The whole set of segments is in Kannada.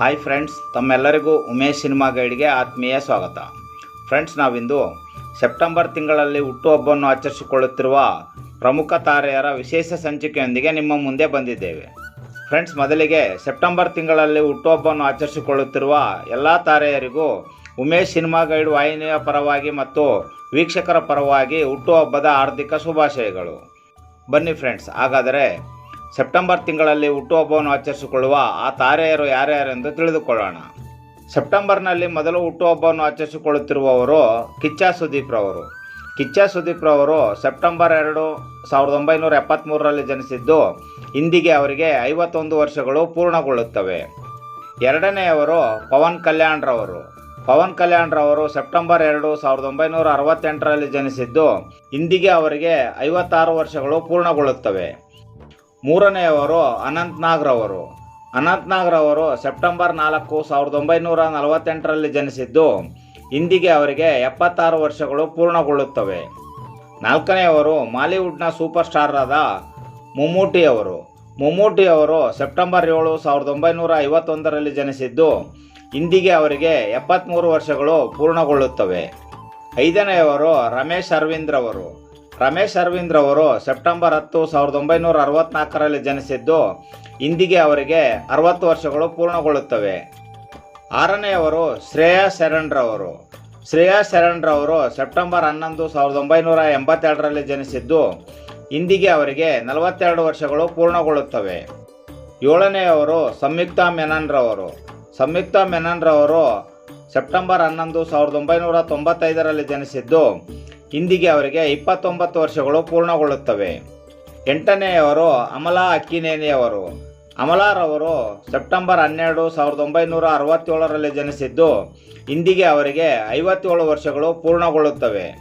ಹಾಯ್ ಫ್ರೆಂಡ್ಸ್ ತಮ್ಮೆಲ್ಲರಿಗೂ ಉಮೇಶ್ ಸಿನಿಮಾ ಗೈಡ್ಗೆ ಆತ್ಮೀಯ ಸ್ವಾಗತ. ಫ್ರೆಂಡ್ಸ್ ನಾವಿಂದು ಸೆಪ್ಟೆಂಬರ್ ತಿಂಗಳಲ್ಲಿ ಹುಟ್ಟುಹಬ್ಬವನ್ನು ಆಚರಿಸಿಕೊಳ್ಳುತ್ತಿರುವ ಪ್ರಮುಖ ತಾರೆಯರ ವಿಶೇಷ ಸಂಚಿಕೆಯೊಂದಿಗೆ ನಿಮ್ಮ ಮುಂದೆ ಬಂದಿದ್ದೇವೆ. ಫ್ರೆಂಡ್ಸ್ ಮೊದಲಿಗೆ ಸೆಪ್ಟೆಂಬರ್ ತಿಂಗಳಲ್ಲಿ ಹುಟ್ಟುಹಬ್ಬವನ್ನು ಆಚರಿಸಿಕೊಳ್ಳುತ್ತಿರುವ ಎಲ್ಲ ತಾರೆಯರಿಗೂ ಉಮೇಶ್ ಸಿನಿಮಾ ಗೈಡ್ ವಾಹಿನಿಯ ಪರವಾಗಿ ಮತ್ತು ವೀಕ್ಷಕರ ಪರವಾಗಿ ಹುಟ್ಟುಹಬ್ಬದ ಆರ್ಥಿಕ ಶುಭಾಶಯಗಳು. ಬನ್ನಿ ಫ್ರೆಂಡ್ಸ್ ಹಾಗಾದರೆ ಸೆಪ್ಟೆಂಬರ್ ತಿಂಗಳಲ್ಲಿ ಹುಟ್ಟುಹಬ್ಬವನ್ನು ಆಚರಿಸಿಕೊಳ್ಳುವ ಆ ತಾರೆಯರು ಯಾರ್ಯಾರೆಂದು ತಿಳಿದುಕೊಳ್ಳೋಣ. ಸೆಪ್ಟೆಂಬರ್ನಲ್ಲಿ ಮೊದಲು ಹುಟ್ಟುಹಬ್ಬವನ್ನು ಆಚರಿಸಿಕೊಳ್ಳುತ್ತಿರುವವರು ಕಿಚ್ಚ ಸುದೀಪ್ ರವರು. ಕಿಚ್ಚ ಸುದೀಪ್ ರವರು ಸೆಪ್ಟೆಂಬರ್ ಎರಡು ಸಾವಿರದ ಒಂಬೈನೂರ ಎಪ್ಪತ್ತ್ಮೂರರಲ್ಲಿ ಜನಿಸಿದ್ದು, ಇಂದಿಗೆ ಅವರಿಗೆ ಐವತ್ತೊಂದು ವರ್ಷಗಳು ಪೂರ್ಣಗೊಳ್ಳುತ್ತವೆ. ಎರಡನೆಯವರು ಪವನ್ ಕಲ್ಯಾಣ್ ರವರು. ಪವನ್ ಕಲ್ಯಾಣ್ ರವರು ಸೆಪ್ಟೆಂಬರ್ ಎರಡು ಸಾವಿರದ ಒಂಬೈನೂರ ಅರವತ್ತೆಂಟರಲ್ಲಿ ಜನಿಸಿದ್ದು, ಇಂದಿಗೆ ಅವರಿಗೆ ಐವತ್ತಾರು ವರ್ಷಗಳು ಪೂರ್ಣಗೊಳ್ಳುತ್ತವೆ. ಮೂರನೆಯವರು ಅನಂತ್ ನಾಗ್ರವರು ಅನಂತ್ ನಾಗ್ರವರು ಸೆಪ್ಟೆಂಬರ್ ನಾಲ್ಕು ಸಾವಿರದ ಒಂಬೈನೂರ ನಲವತ್ತೆಂಟರಲ್ಲಿ ಜನಿಸಿದ್ದು, ಇಂದಿಗೆ ಅವರಿಗೆ ಎಪ್ಪತ್ತಾರು ವರ್ಷಗಳು ಪೂರ್ಣಗೊಳ್ಳುತ್ತವೆ. ನಾಲ್ಕನೆಯವರು ಮಾಲಿವುಡ್ನ ಸೂಪರ್ ಸ್ಟಾರಾದ ಮುಮ್ಮೂಟಿಯವರು ಮುಮ್ಮೂಟಿಯವರು ಸೆಪ್ಟೆಂಬರ್ ಏಳು ಸಾವಿರದ ಒಂಬೈನೂರ ಐವತ್ತೊಂದರಲ್ಲಿ ಜನಿಸಿದ್ದು, ಇಂದಿಗೆ ಅವರಿಗೆ ಎಪ್ಪತ್ತ್ಮೂರು ವರ್ಷಗಳು ಪೂರ್ಣಗೊಳ್ಳುತ್ತವೆ. ಐದನೆಯವರು ರಮೇಶ್ ಅರವಿಂದ್ ರವರು. ರಮೇಶ್ ಅರವಿಂದ್ ಅವರು ಸೆಪ್ಟೆಂಬರ್ ಹತ್ತು ಸಾವಿರದ ಒಂಬೈನೂರ ಅರವತ್ನಾಲ್ಕರಲ್ಲಿ ಜನಿಸಿದ್ದು, ಇಂದಿಗೆ ಅವರಿಗೆ ಅರವತ್ತು ವರ್ಷಗಳು ಪೂರ್ಣಗೊಳ್ಳುತ್ತವೆ. ಆರನೆಯವರು ಶ್ರೇಯಾ ಶರಣ್ರವರು ಶ್ರೇಯಾ ಶರಣ್ರವರು ಸೆಪ್ಟೆಂಬರ್ ಹನ್ನೊಂದು ಸಾವಿರದ ಒಂಬೈನೂರ ಎಂಬತ್ತೆರಡರಲ್ಲಿ ಜನಿಸಿದ್ದು, ಇಂದಿಗೆ ಅವರಿಗೆ ನಲವತ್ತೆರಡು ವರ್ಷಗಳು ಪೂರ್ಣಗೊಳ್ಳುತ್ತವೆ. ಏಳನೆಯವರು ಸಂಯುಕ್ತಾ ಮೆನನ್ರವರು ಸಂಯುಕ್ತ ಸಂಯುಕ್ತಾ ಮೆನನ್ರವರು ಸೆಪ್ಟೆಂಬರ್ ಹನ್ನೊಂದು ಸಾವಿರದ ಒಂಬೈನೂರ ತೊಂಬತ್ತೈದರಲ್ಲಿ ಜನಿಸಿದ್ದು ಇಂದಿಗೆ ಅವರಿಗೆ ಇಪ್ಪತ್ತೊಂಬತ್ತು ವರ್ಷಗಳು ಪೂರ್ಣಗೊಳ್ಳುತ್ತವೆ. ಎಂಟನೆಯವರು ಅಮಲಾ ಅಕ್ಕಿನೇನಿಯವರು. ಅಮಲಾರವರು ಸೆಪ್ಟೆಂಬರ್ ಹನ್ನೆರಡು ಸಾವಿರದ ಒಂಬೈನೂರ ಅರವತ್ತೇಳರಲ್ಲಿ ಜನಿಸಿದ್ದು, ಇಂದಿಗೆ ಅವರಿಗೆ ಐವತ್ತೇಳು ವರ್ಷಗಳು ಪೂರ್ಣಗೊಳ್ಳುತ್ತವೆ.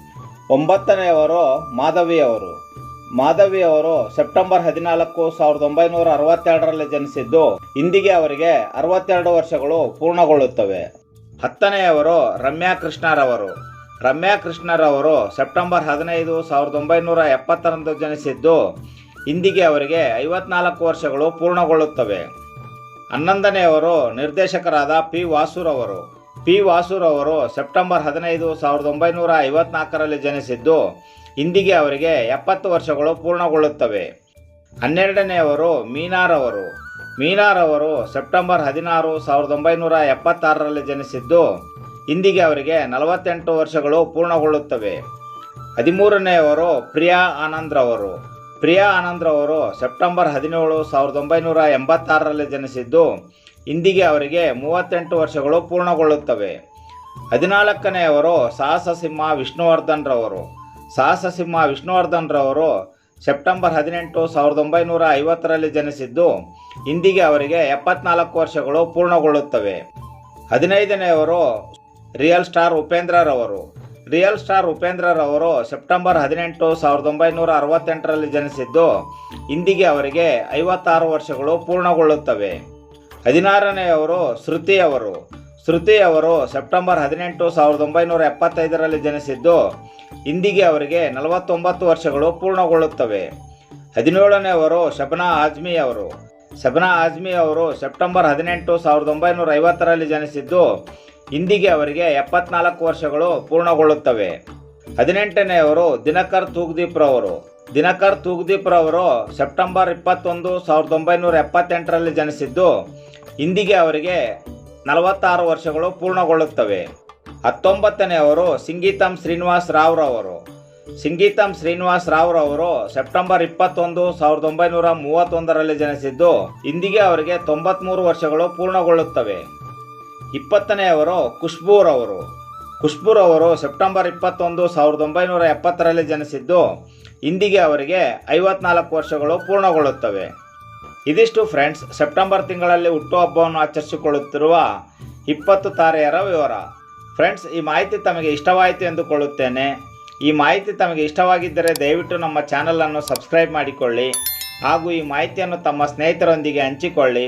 ಒಂಬತ್ತನೆಯವರು ಮಾಧವಿಯವರು. ಮಾಧವಿಯವರು ಸೆಪ್ಟೆಂಬರ್ ಹದಿನಾಲ್ಕು ಸಾವಿರದ ಒಂಬೈನೂರ ಅರವತ್ತೆರಡರಲ್ಲಿ ಜನಿಸಿದ್ದು, ಇಂದಿಗೆ ಅವರಿಗೆ ಅರವತ್ತೆರಡು ವರ್ಷಗಳು ಪೂರ್ಣಗೊಳ್ಳುತ್ತವೆ. ಹತ್ತನೆಯವರು ರಮ್ಯಾ ಕೃಷ್ಣರವರು. ರಮ್ಯಾ ಕೃಷ್ಣರವರು ಸೆಪ್ಟೆಂಬರ್ ಹದಿನೈದು ಸಾವಿರದ ಒಂಬೈನೂರ ಎಪ್ಪತ್ತರಂದು ಜನಿಸಿದ್ದು, ಇಂದಿಗೆ ಅವರಿಗೆ ಐವತ್ನಾಲ್ಕು ವರ್ಷಗಳು ಪೂರ್ಣಗೊಳ್ಳುತ್ತವೆ. ಹನ್ನೊಂದನೆಯವರು ನಿರ್ದೇಶಕರಾದ ಪಿ ವಾಸುರವರು. ಪಿ ವಾಸುರವರು ಸೆಪ್ಟೆಂಬರ್ ಹದಿನೈದು ಸಾವಿರದ ಒಂಬೈನೂರ ಐವತ್ನಾಲ್ಕರಲ್ಲಿ ಜನಿಸಿದ್ದು, ಇಂದಿಗೆ ಅವರಿಗೆ ಎಪ್ಪತ್ತು ವರ್ಷಗಳು ಪೂರ್ಣಗೊಳ್ಳುತ್ತವೆ. ಹನ್ನೆರಡನೆಯವರು ಮೀನಾರವರು. ಮೀನಾರವರು ಸೆಪ್ಟೆಂಬರ್ ಹದಿನಾರು ಸಾವಿರದ ಒಂಬೈನೂರ ಎಪ್ಪತ್ತಾರರಲ್ಲಿ ಜನಿಸಿದ್ದು ಇಂದಿಗೆ ಅವರಿಗೆ ನಲವತ್ತೆಂಟು ವರ್ಷಗಳು ಪೂರ್ಣಗೊಳ್ಳುತ್ತವೆ. ಹದಿಮೂರನೆಯವರು ಪ್ರಿಯಾ ಆನಂದ್ರವರು ಪ್ರಿಯಾ ಆನಂದ್ರವರು ಸೆಪ್ಟೆಂಬರ್ ಹದಿನೇಳು ಸಾವಿರದ ಒಂಬೈನೂರ ಎಂಬತ್ತಾರರಲ್ಲಿ ಜನಿಸಿದ್ದು, ಇಂದಿಗೆ ಅವರಿಗೆ ಮೂವತ್ತೆಂಟು ವರ್ಷಗಳು ಪೂರ್ಣಗೊಳ್ಳುತ್ತವೆ. ಹದಿನಾಲ್ಕನೆಯವರು ಸಾಹಸ ಸಿಂಹ ವಿಷ್ಣುವರ್ಧನ್ ರವರು. ಸಾಹಸ ಸಿಂಹ ವಿಷ್ಣುವರ್ಧನ್ ರವರು ಸೆಪ್ಟೆಂಬರ್ ಹದಿನೆಂಟು ಸಾವಿರದ ಒಂಬೈನೂರ ಐವತ್ತರಲ್ಲಿ ಜನಿಸಿದ್ದು, ಇಂದಿಗೆ ಅವರಿಗೆ ಎಪ್ಪತ್ನಾಲ್ಕು ವರ್ಷಗಳು ಪೂರ್ಣಗೊಳ್ಳುತ್ತವೆ. ಹದಿನೈದನೆಯವರು ರಿಯಲ್ ಸ್ಟಾರ್ ಉಪೇಂದ್ರರವರು. ರಿಯಲ್ ಸ್ಟಾರ್ ಉಪೇಂದ್ರರವರು ಸೆಪ್ಟೆಂಬರ್ ಹದಿನೆಂಟು ಸಾವಿರದ ಒಂಬೈನೂರ ಅರವತ್ತೆಂಟರಲ್ಲಿ ಜನಿಸಿದ್ದು, ಇಂದಿಗೆ ಅವರಿಗೆ ಐವತ್ತಾರು ವರ್ಷಗಳು ಪೂರ್ಣಗೊಳ್ಳುತ್ತವೆ. ಹದಿನಾರನೆಯವರು ಶ್ರುತಿ ಅವರು ಶ್ರುತಿ ಅವರು ಸೆಪ್ಟೆಂಬರ್ ಹದಿನೆಂಟು ಸಾವಿರದ ಒಂಬೈನೂರ ಎಪ್ಪತ್ತೈದರಲ್ಲಿ ಜನಿಸಿದ್ದು, ಇಂದಿಗೆ ಅವರಿಗೆ ನಲವತ್ತೊಂಬತ್ತು ವರ್ಷಗಳು ಪೂರ್ಣಗೊಳ್ಳುತ್ತವೆ. ಹದಿನೇಳನೆಯವರು ಶಬನಾ ಆಜ್ಮಿ ಅವರು ಶಬನಾ ಆಜ್ಮಿ ಅವರು ಸೆಪ್ಟೆಂಬರ್ ಹದಿನೆಂಟು ಸಾವಿರದ ಒಂಬೈನೂರ ಐವತ್ತರಲ್ಲಿ ಜನಿಸಿದ್ದು ಇಂದಿಗೆ ಅವರಿಗೆ ಎಪ್ಪತ್ನಾಲ್ಕು ವರ್ಷಗಳು ಪೂರ್ಣಗೊಳ್ಳುತ್ತವೆ. ಹದಿನೆಂಟನೆಯವರು ದಿನಕರ್ ತೂಗ್ದೀಪ್ರವರು ದಿನಕರ್ ತೂಗ್ದೀಪ್ರವರು ಸೆಪ್ಟೆಂಬರ್ ಇಪ್ಪತ್ತೊಂದು ಸಾವಿರದ ಒಂಬೈನೂರ ಎಪ್ಪತ್ತೆಂಟರಲ್ಲಿ ಜನಿಸಿದ್ದು, ಇಂದಿಗೆ ಅವರಿಗೆ ನಲವತ್ತಾರು ವರ್ಷಗಳು ಪೂರ್ಣಗೊಳ್ಳುತ್ತವೆ. ಹತ್ತೊಂಬತ್ತನೆಯವರು ಸಿಂಗೀತಂ ಶ್ರೀನಿವಾಸ್ ರಾವ್ ರವರು ಸಿಂಗೀತಂ ಶ್ರೀನಿವಾಸ್ ರಾವ್ ರವರು ಸೆಪ್ಟೆಂಬರ್ ಇಪ್ಪತ್ತೊಂದು ಸಾವಿರದ ಒಂಬೈನೂರ ಮೂವತ್ತೊಂದರಲ್ಲಿ ಜನಿಸಿದ್ದು, ಇಂದಿಗೆ ಅವರಿಗೆ ತೊಂಬತ್ಮೂರು ವರ್ಷಗಳು ಪೂರ್ಣಗೊಳ್ಳುತ್ತವೆ. ಇಪ್ಪತ್ತನೆಯವರು ಖುಷ್ಬೂರವರು ಖುಷ್ಬೂರವರು ಸೆಪ್ಟೆಂಬರ್ ಇಪ್ಪತ್ತೊಂದು ಸಾವಿರದ ಒಂಬೈನೂರ ಎಪ್ಪತ್ತರಲ್ಲಿ ಜನಿಸಿದ್ದು, ಇಂದಿಗೆ ಅವರಿಗೆ ಐವತ್ನಾಲ್ಕು ವರ್ಷಗಳು ಪೂರ್ಣಗೊಳ್ಳುತ್ತವೆ. ಇದಿಷ್ಟು ಫ್ರೆಂಡ್ಸ್, ಸೆಪ್ಟೆಂಬರ್ ತಿಂಗಳಲ್ಲಿ ಹುಟ್ಟುಹಬ್ಬವನ್ನು ಆಚರಿಸಿಕೊಳ್ಳುತ್ತಿರುವ ಇಪ್ಪತ್ತು ತಾರೆಯರ ವಿವರ. ಫ್ರೆಂಡ್ಸ್, ಈ ಮಾಹಿತಿ ತಮಗೆ ಇಷ್ಟವಾಯಿತು ಎಂದುಕೊಳ್ಳುತ್ತೇನೆ. ಈ ಮಾಹಿತಿ ತಮಗೆ ಇಷ್ಟವಾಗಿದ್ದರೆ ದಯವಿಟ್ಟು ನಮ್ಮ ಚಾನಲನ್ನು ಸಬ್ಸ್ಕ್ರೈಬ್ ಮಾಡಿಕೊಳ್ಳಿ ಹಾಗೂ ಈ ಮಾಹಿತಿಯನ್ನು ತಮ್ಮ ಸ್ನೇಹಿತರೊಂದಿಗೆ ಹಂಚಿಕೊಳ್ಳಿ.